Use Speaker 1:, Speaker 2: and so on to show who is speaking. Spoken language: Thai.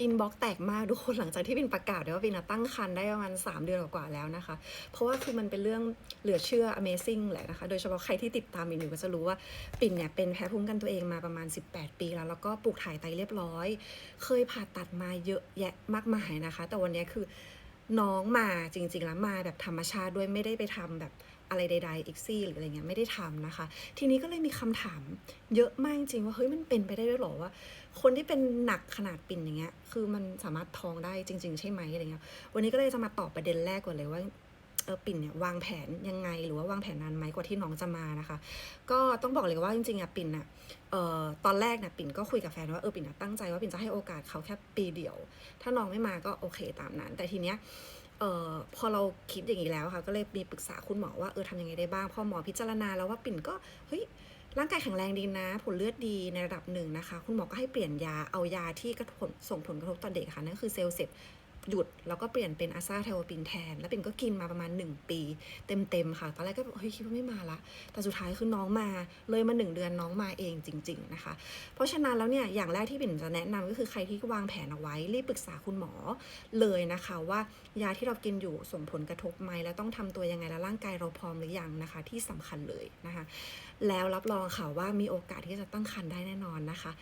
Speaker 1: อินบ็อกแตกมากทุกคนหลังจากที่บินประกาศเลยว่าบินอะตั้งครรภ์ได้ประมาณ 3 เดือนกว่าแล้วนะคะ เพราะว่าคือมันเป็นเรื่องเหลือเชื่อ Amazing แหละนะคะ โดยเฉพาะใครที่ติดตามบินอยู่ก็จะรู้ว่าปินเนี่ยเป็นแพ้ภูมิกันตัวเองมาประมาณ 18 ปีแล้ว แล้วก็ปลูกถ่ายไตเรียบร้อย เคยผ่าตัดมาเยอะแยะมากมายนะคะ แต่วันนี้คือ น้องมาจริง ๆ แล้วมาแบบธรรมชาติด้วยไม่ได้ไปทำแบบอะไรใดๆอีกซี่หรืออะไรเงี้ยไม่ได้ทำนะคะ ทีนี้ก็เลยมีคำถามเยอะมากจริงว่าเฮ้ยมันเป็นไปได้ด้วยเหรอว่า คนที่เป็นหนักขนาดปิ่นอย่างเงี้ยคือมันสามารถท้องได้จริง ๆ ใช่ไหมอะไรเงี้ยวันนี้ก็เลยจะมาตอบประเด็นแรกก่อนเลยว่า ปิ่นเนี่ยวางแผนยังไง หรือว่าวางแผนนานไหมกว่าที่น้องจะมานะคะ ก็ต้องบอกเลยว่าจริงๆอะปิ่นอะเอ่อตอนแรกเนี่ยปิ่นก็คุยกับแฟนว่าเออปิ่นอะตั้งใจว่าปิ่นจะให้โอกาสเขาแค่ปีเดียว ถ้าน้องไม่มาก็โอเคตามนั้น แต่ทีเนี้ยเอ่อพอเราคิดอย่างนี้แล้วค่ะก็เลยมีปรึกษาคุณหมอว่าเออทำยังไงได้บ้างพอหมอพิจารณาแล้วว่าปิ่นก็เฮ้ยร่างกายแข็งแรงดีนะ ผลเลือดดีในระดับหนึ่งนะคะ คุณหมอก็ให้เปลี่ยนยาเอายาที่กระทบส่งผลกระทบต่อเด็กค่ะนั่นคือเซลล์เสร็ หยุดแล้วก็เปลี่ยนเป็นอาซาเทโอปินแทน แล้วปิ่นก็กินมาประมาณ 1 ปี เต็มๆค่ะ ตอนแรกก็เฮ้ยคิดว่าไม่มาละ แต่สุดท้ายคือน้องมาเลยมาหนึ่งเดือนน้องมาเองจริง ๆนะคะ เพราะฉะนั้นแล้วเนี่ยอย่างแรกที่ปิ่นจะแนะนำก็คือใครที่วางแผนเอาไว้รีบปรึกษาคุณหมอเลยนะคะว่ายาที่เรากินอยู่ส่งผลกระทบไหมแล้วต้องทำตัวยังไงแล้วร่างกายเราพร้อมหรือยังนะคะ ที่สำคัญเลยนะคะ แล้วรับรองค่ะว่ามีโอกาสที่จะตั้งครรภ์ได้แน่นอนนะคะ